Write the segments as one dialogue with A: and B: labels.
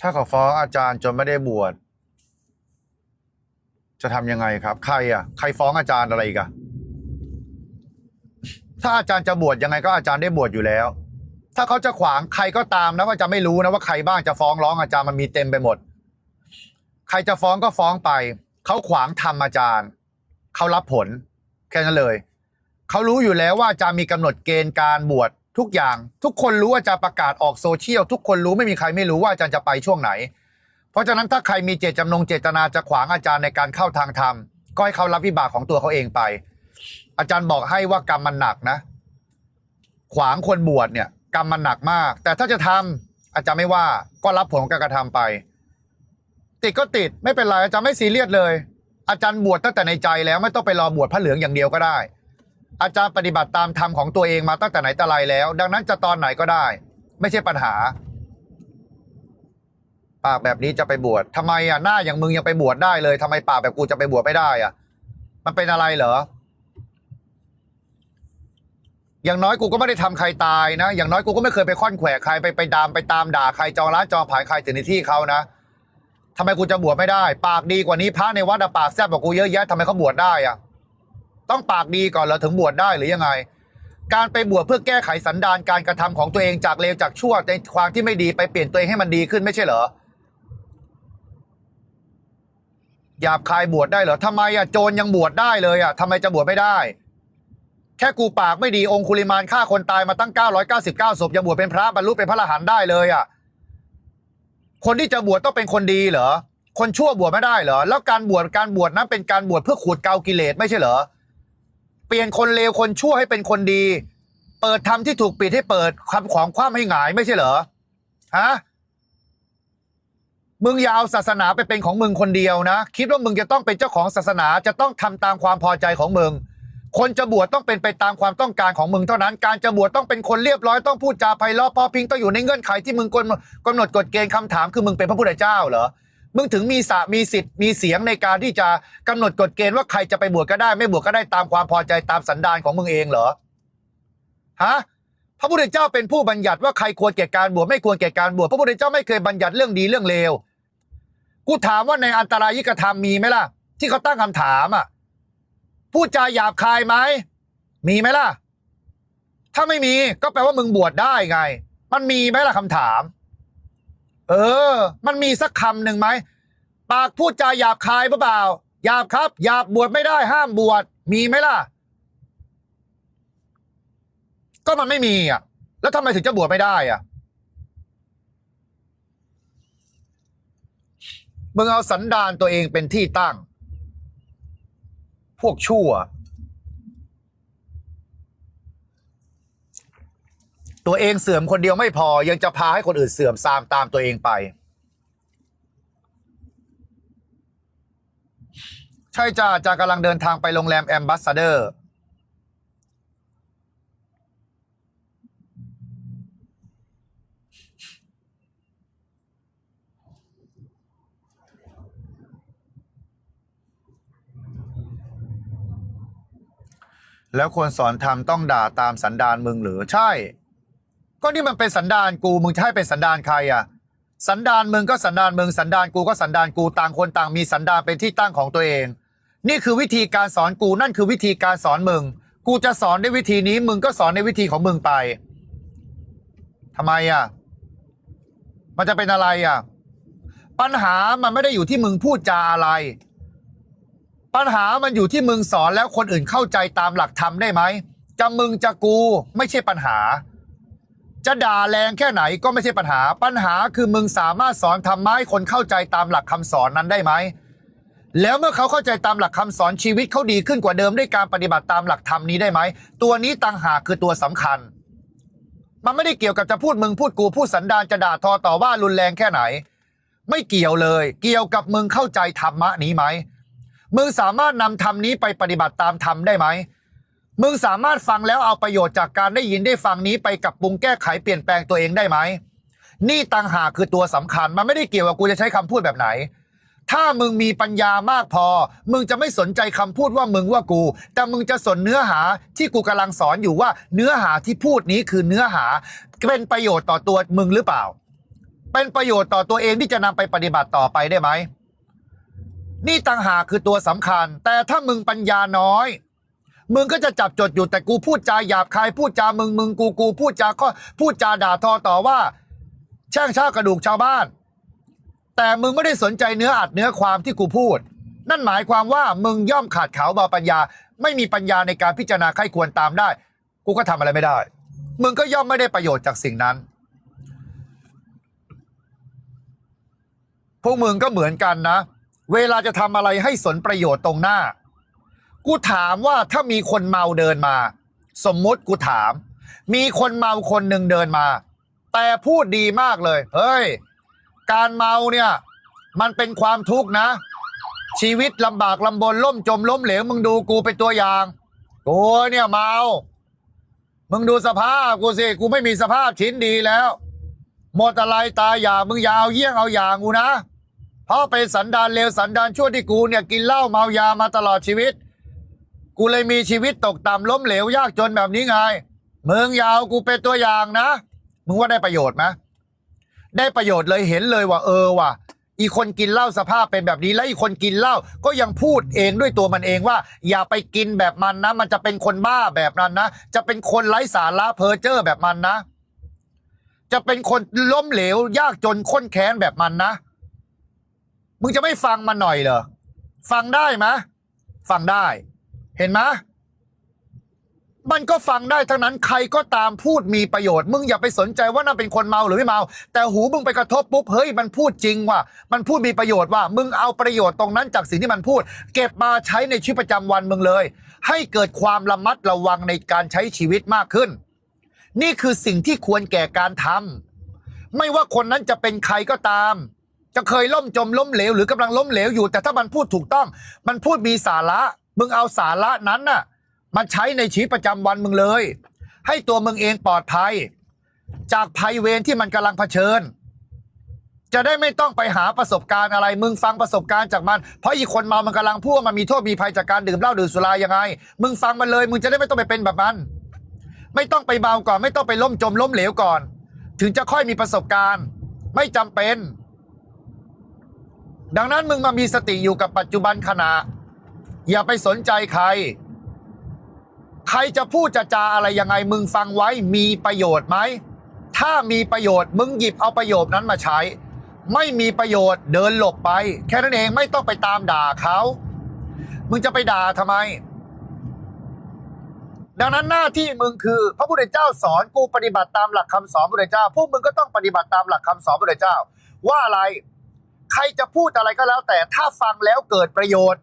A: ถ้าเขาฟ้องอาจารย์จนไม่ได้บวชจะทำยังไงครับ ใครอะใครฟ้องอาจารย์อะไรอีกอะถ้าอาจารย์จะบวชยังไงก็อาจารย์ได้บวชอยู่แล้ว ถ้าเขาจะขวางใครก็ตามนะว่าจะไม่รู้นะว่าใครบ้างจะฟ้องร้องอาจารย์มันมีเต็มไปหมด ใครจะฟ้องก็ฟ้องไป เขาขวางทำอาจารย์ เขารับผล แค่นั้นเลย เขารู้อยู่แล้วว่าอาจารย์มีกำหนดเกณฑ์การบวช ทุกอย่าง ทุกคนรู้ว่าอาจารย์ประกาศออกโซเชียลทุกคนรู้ไม่มีใครไม่รู้ว่าอาจารย์จะไปช่วงไหน เพราะฉะนั้นถ้าใครมีเจตจำนงเจตนาจะขวางอาจารย์ในการเข้าทางธรรมก็ให้เขารับวิบากของตัวเขาเองไป อาจารย์บอกให้ว่ากรรมมันหนักนะ ขวางคนบวชเนี่ย กรรมมันหนักมาก แต่ถ้าจะทำอาจารย์ไม่ว่าก็รับผลของการกระทำไป ติดก็ติดไม่เป็นไรอาจารย์ไม่ซีเรียสเลย อาจารย์บวชตั้งแต่ในใจแล้วไม่ต้องไปรอบวชพระเหลืองอย่างเดียวก็ได้ อาจารย์ปฏิบัติตามธรรมของตัวเองมาตั้งแต่ไหนแต่ไรแล้ว ดังนั้นจะตอนไหนก็ได้ ไม่ใช่ปัญหา ปากแบบนี้จะไปบวชทำไมอะหน้าอย่างมึงยังไปบวชได้เลยทำไมปากแบบกูจะไปบวชไม่ได้อะ มันเป็นอะไรเหรอ อย่างน้อยกูก็ไม่ได้ทำใครตายนะ อย่างน้อยกูก็ไม่เคยไปค่อนแขวะใครไปไปดามไปตามด่าใครจองร้านจองผายใครถึงในที่เขานะทำไมกูจะบวชไม่ได้ ปากดีกว่านี้พระในวัดอะปากแซ่บกว่ากูเยอะแยะทำไมเขาบวชได้อะ ต้องปากดีก่อนเรอถึงบวชได้หรือยังไง การไปบวชเพื่อแก้ไขสันดานการกระทำของตัวเองจากเลวจากชั่วในความที่ไม่ดีไปเปลี่ยนตัวเองให้มันดีขึ้นไม่ใช่เหรอหยาบคายบวชได้เหรอทำไมอะโจรยังบวชได้เลยอะทำไมจะบวชไม่ได้ แค่กูปากไม่ดีองคุลิมานฆ่าคนตายมาตั้ง 999ศพยังบวชเป็นพระบรรลุเป็นพระอรหันต์ได้เลยอะคนที่จะบวชต้องเป็นคนดีเหรอ คนชั่วบวชไม่ได้เหรอ แล้วการบวชการบวชนั้นเป็นการบวชเพื่อขูดเกากิเลสไม่ใช่เหรอ เปลี่ยนคนเลวคนชั่วให้เป็นคนดี เปิดทำที่ถูกปิดให้เปิดคำของคว่ำให้หงายไม่ใช่เหรอฮะมึงอยาวศาสนาไปเป็นของมึงคนเดียวนะ คิดว่ามึงจะต้องเป็นเจ้าของศาสนาจะต้องทำตามความพอใจของมึง คนจะบวชต้องเป็นไปตามความต้องการของมึงเท่านั้น การจะบวชต้องเป็นคนเรียบร้อยต้องพูดจาไพเราะพอพิงต้องอยู่ในเงื่อนไขที่มึงกำหนดกำหนดกฎเกณฑ์คำถามคือมึงเป็นพระพุทธเจ้าเหรอ มึงถึงมีสะมีสิทธิ์มีเสียงในการที่จะกำหนดกฎเกณฑ์ว่าใครจะไปบวชก็ได้ ไม่บวชก็ได้ตามความพอใจตามสันดานของมึงเองเหรอฮะพระพุทธเจ้าเป็นผู้บัญญัติว่าใครควรแก่การบวชไม่ควรแก่การบวชพระพุทธเจ้าไม่เคยบัญญัติเรื่องดีเรื่องเลวกูถามว่าในอันตรายิกธรรมมีไหมล่ะ ที่เขาตั้งคำถามอะพูดจาหยาบคายไหมมีไหมล่ะ ถ้าไม่มีก็แปลว่ามึงบวชได้ไง มันมีไหมล่ะคำถาม เออ มันมีสักคำหนึ่งไหม ปากพูดจาหยาบคายเปล่าหยาบครับหยาบบวชไม่ได้ห้ามบวชมีไหมล่ะ ก็มันไม่มีอะ แล้วทำไมถึงจะบวชไม่ได้อะมึงเอาสันดานตัวเองเป็นที่ตั้ง พวกชั่ว ตัวเองเสื่อมคนเดียวไม่พอยังจะพาให้คนอื่นเสื่อมซามตามตัวเองไป ใช่จ้าจากกำลังเดินทางไปโรงแรมแอมบัสเดอร์แล้วคนสอนธรรมต้องด่าตามสันดานมึงหรือใช่ ก็นี่มันเป็นสันดานกูมึงจะให้เป็นสันดานใครอะ สันดานมึงก็สันดานมึงสันดานกูก็สันดานกูต่างคนต่างมีสันดานเป็นที่ตั้งของตัวเอง นี่คือวิธีการสอนกูนั่นคือวิธีการสอนมึง กูจะสอนในวิธีนี้มึงก็สอนในวิธีของมึงไปทำไมอะ มันจะเป็นอะไรอะ ปัญหามันไม่ได้อยู่ที่มึงพูดจาอะไร ปัญหามันอยู่ที่มึงสอนแล้วคนอื่นเข้าใจตามหลักธรรมได้ไหมจะมึงจะกูไม่ใช่ปัญหา จะด่าแรงแค่ไหนก็ไม่ใช่ปัญหา ปัญหาคือมึงสามารถสอนธรรมะให้คนเข้าใจตามหลักคำสอนนั้นได้ไหม แล้วเมื่อเขาเข้าใจตามหลักคำสอนชีวิตเขาดีขึ้นกว่าเดิมด้วยการปฏิบัติตามหลักธรรมนี้ได้ไหม ตัวนี้ต่างหากคือตัวสำคัญ มันไม่ได้เกี่ยวกับจะพูดมึงพูดกูพูดสันดานจะด่าทอต่อว่ารุนแรงแค่ไหน ไม่เกี่ยวเลย เกี่ยวกับมึงเข้าใจธรรมะนี้ไหม มึงสามารถนำธรรมนี้ไปปฏิบัติตามธรรมได้ไหม มึงสามารถฟังแล้วเอาประโยชน์จากการได้ยินได้ฟังนี้ไปกับปรุงแก้ไขเปลี่ยนแปลงตัวเองได้ไหมนี่ต่างหากคือตัวสำคัญมันไม่ได้เกี่ยวกับกูจะใช้คำพูดแบบไหน ถ้ามึงมีปัญญามากพอ มึงจะไม่สนใจคำพูดว่ามึงว่ากู แต่มึงจะสนเนื้อหาที่กูกำลังสอนอยู่ว่า เนื้อหาที่พูดนี้คือเนื้อหา เป็นประโยชน์ต่อตัวมึงหรือเปล่า เป็นประโยชน์ต่อตัวเองที่จะนำไปปฏิบัติต่อไปได้ไหมนี่ต่างหากคือตัวสำคัญ แต่ถ้ามึงปัญญาน้อย มึงก็จะจับจดอยู่แต่กูพูดจาหยาบคายพูดจามึงมึงกูกูพูดจาก็พูดจาด่าทอต่อว่า แช่งชากระดูกชาวบ้าน แต่มึงไม่ได้สนใจเนื้ออัดเนื้อความที่กูพูด นั่นหมายความว่ามึงย่อมขาดเขาบาปัญญา ไม่มีปัญญาในการพิจารณาใครควรตามได้ กูก็ทำอะไรไม่ได้ มึงก็ย่อมไม่ได้ประโยชน์จากสิ่งนั้นพวกมึงก็เหมือนกันนะ เวลาจะทำอะไรให้สนประโยชน์ตรงหน้า กูถามว่าถ้ามีคนเมาเดินมา สมมุติกูถาม มีคนเมาคนหนึ่งเดินมา แต่พูดดีมากเลย เฮ้ย การเมาเนี่ย มันเป็นความทุกข์นะ ชีวิตลำบากลำบนล่มจมล้มเหลวมึงดูกูเป็นตัวอย่างกูเนี่ยเมา มึงดูสภาพกูสิ กูไม่มีสภาพชิ้นดีแล้ว หมดอะไรตายอย่ามึงอยาเอาเยี่ยงเอาอย่างกูนะเพราะเป็นสันดานเลวสันดานชั่วที่กูเนี่ยกินเหล้าเมายามาตลอดชีวิต กูเลยมีชีวิตตกต่ำล้มเหลวยากจนแบบนี้ไงมึงอยาวกูเป็นตัวอย่างนะ มึงว่าได้ประโยชน์ไหมได้ประโยชน์เลยเห็นเลยว่า เออว่ะ อีคนกินเหล้าสภาพเป็นแบบนี้ และอีคนกินเหล้าก็ยังพูดเองด้วยตัวมันเองว่า อย่าไปกินแบบมันนะ มันจะเป็นคนบ้าแบบนั้นนะ จะเป็นคนไร้สาระเพอเจอร์แบบมันนะ จะเป็นคนล้มเหลวยากจนข้นแค้นแบบมันนะ มึงจะไม่ฟังมันหน่อยเหรอ ฟังได้ไหมฟังได้ เห็นไหมมันก็ฟังได้ทั้งนั้นใครก็ตามพูดมีประโยชน์ มึงอย่าไปสนใจว่านั่นเป็นคนเมาหรือไม่เมา แต่หูมึงไปกระทบปุ๊บเฮ้ยมันพูดจริงว่ะมันพูดมีประโยชน์ว่า มึงเอาประโยชน์ตรงนั้นจากสิ่งที่มันพูด เก็บมาใช้ในชีวิตประจำวันมึงเลย ให้เกิดความระมัดระวังในการใช้ชีวิตมากขึ้น นี่คือสิ่งที่ควรแก่การทำไม่ว่าคนนั้นจะเป็นใครก็ตาม จะเคยล่มจมล้มเหลวหรือกำลังล้มเหลวอยู่ แต่ถ้ามันพูดถูกต้อง มันพูดมีสาระ มึงเอาสาระนั้นน่ะมาใช้ในชีวิตประจำวันมึงเลย ให้ตัวมึงเองปลอดภัย จากภัยเวรที่มันกำลังเผชิญ จะได้ไม่ต้องไปหาประสบการณ์อะไร มึงฟังประสบการณ์จากมัน เพราะอีกคนเมามันกำลังพูดว่ามันมีโทษมีภัยจากการดื่มเหล้าดื่มสุรายังไง มึงฟังมันเลย มึงจะได้ไม่ต้องไปเป็นแบบมัน ไม่ต้องไปเบาก่อน ไม่ต้องไปล้มจมล้มเหลวก่อน ถึงจะค่อยมีประสบการณ์ ไม่จำเป็น ดังนั้นมึงมามีสติอยู่กับปัจจุบันขณะ อย่าไปสนใจใคร ใครจะพูดจะจาอะไรยังไงมึงฟังไว้มีประโยชน์ไหม ถ้ามีประโยชน์มึงหยิบเอาประโยชน์นั้นมาใช้ ไม่มีประโยชน์เดินหลบไป แค่นั้นเองไม่ต้องไปตามด่าเขามึงจะไปด่าทำไม ดังนั้นหน้าที่มึงคือ พระพุทธเจ้าสอนกูปฏิบัติตามหลักคำสอนพระพุทธเจ้า พวกมึงก็ต้องปฏิบัติตามหลักคำสอนพระพุทธเจ้า ว่าอะไร ใครจะพูดอะไรก็แล้ว แต่ถ้าฟังแล้วเกิดประโยชน์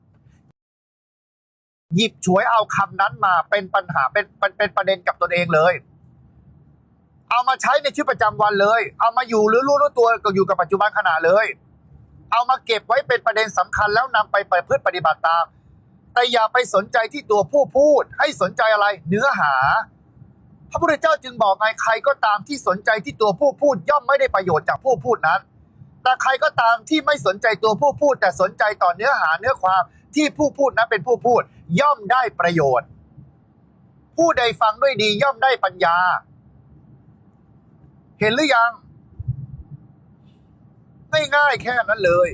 A: หยิบฉวยเอาคำนั้นมาเป็นปัญหาเป็นเป็นเป็นประเด็นกับตนเองเลย เอามาใช้ในชีวิตประจำวันเลย เอามาอยู่หรือรู้รู้ตัวก็อยู่กับปัจจุบันขณะเลย เอามาเก็บไว้เป็นประเด็นสำคัญแล้วนำไปไปพื่อปฏิบัติตาม แต่อย่าไปสนใจที่ตัวผู้พูด ให้สนใจอะไรเนื้อหา พระพุทธเจ้าจึงบอกไงใครก็ตามที่สนใจที่ตัวผู้พูดย่อมไม่ได้ประโยชน์จากผู้พูดนั้นแต่ใครก็ตามที่ไม่สนใจตัวผู้พูด แต่สนใจต่อเนื้อหาเนื้อความที่ผู้พูดนั้นเป็นผู้พูด ย่อมได้ประโยชน์ ผู้ใดฟังด้วยดีย่อมได้ปัญญา เห็นหรือยังง่ายๆแค่นั้นเลย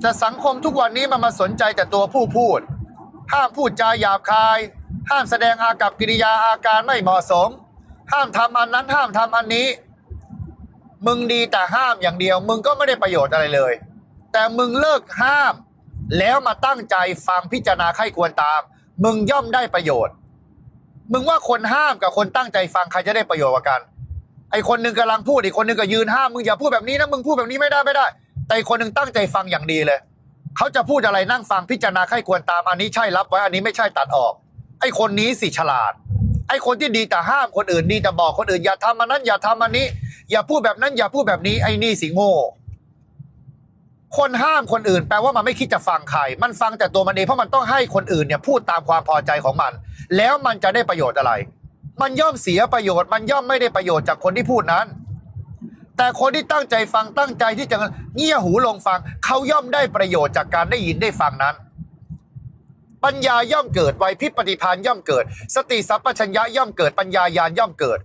A: แต่สังคมทุกวันนี้มันมาสนใจแต่ตัวผู้พูด ห้ามพูดจาหยาบคาย ห้ามแสดงอากับกิริยาอาการไม่เหมาะสม ห้ามทำอันนั้นห้ามทำอันนี้ มึงดีแต่ห้ามอย่างเดียว มึงก็ไม่ได้ประโยชน์อะไรเลย แต่มึงเลิกห้าม แล้วมาตั้งใจฟังพิจารณาไข้ควรตาม มึงย่อมได้ประโยชน์ มึงว่าคนห้ามกับคนตั้งใจฟังใครจะได้ประโยชน์กว่ากัน ไอคนหนึ่งกำลังพูดอีกคนหนึ่งก็ยืนห้ามมึงอย่าพูดแบบนี้นะมึงพูดแบบนี้ไม่ได้ไม่ได้ แต่อีกคนหนึ่งตั้งใจฟังอย่างดีเลยเขาจะพูดอะไรนั่งฟังพิจารณาไข้ควรตามอันนี้ใช่รับไว้อันนี้ไม่ใช่ตัดออก ไอคนนี้สิฉลาด ไอคนที่ดีแต่ห้ามคนอื่นดีแต่บอกคนอื่นอย่าทำอันนั้นอย่าทำอันนี้ อย่าพูดแบบนั้นอย่าพูดแบบนี้ไอ้นี่สิโง่ คนห้ามคนอื่น แปลว่ามันไม่คิดจะฟังใคร มันฟังแต่ตัวมันเองเพราะมันต้องให้คนอื่นเนี่ยพูดตามความพอใจของมัน แล้วมันจะได้ประโยชน์อะไร มันย่อมเสียประโยชน์ มันย่อมไม่ได้ประโยชน์จากคนที่พูดนั้น แต่คนที่ตั้งใจฟังตั้งใจที่จะเงี่ยหูลงฟังเขาย่อมได้ประโยชน์จากการได้ยินได้ฟังนั้นปัญญาย่อมเกิดไวพิปฏิภาณย่อมเกิด สติสัพพัญญะย่อมเกิด ปัญญายาณย่อมเกิด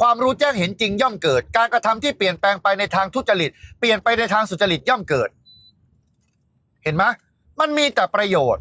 A: ความรู้แจ้งเห็นจริงย่อมเกิด การกระทำที่เปลี่ยนแปลงไปในทางทุจริต เปลี่ยนไปในทางสุจริตย่อมเกิด เห็นไหมมันมีแต่ประโยชน์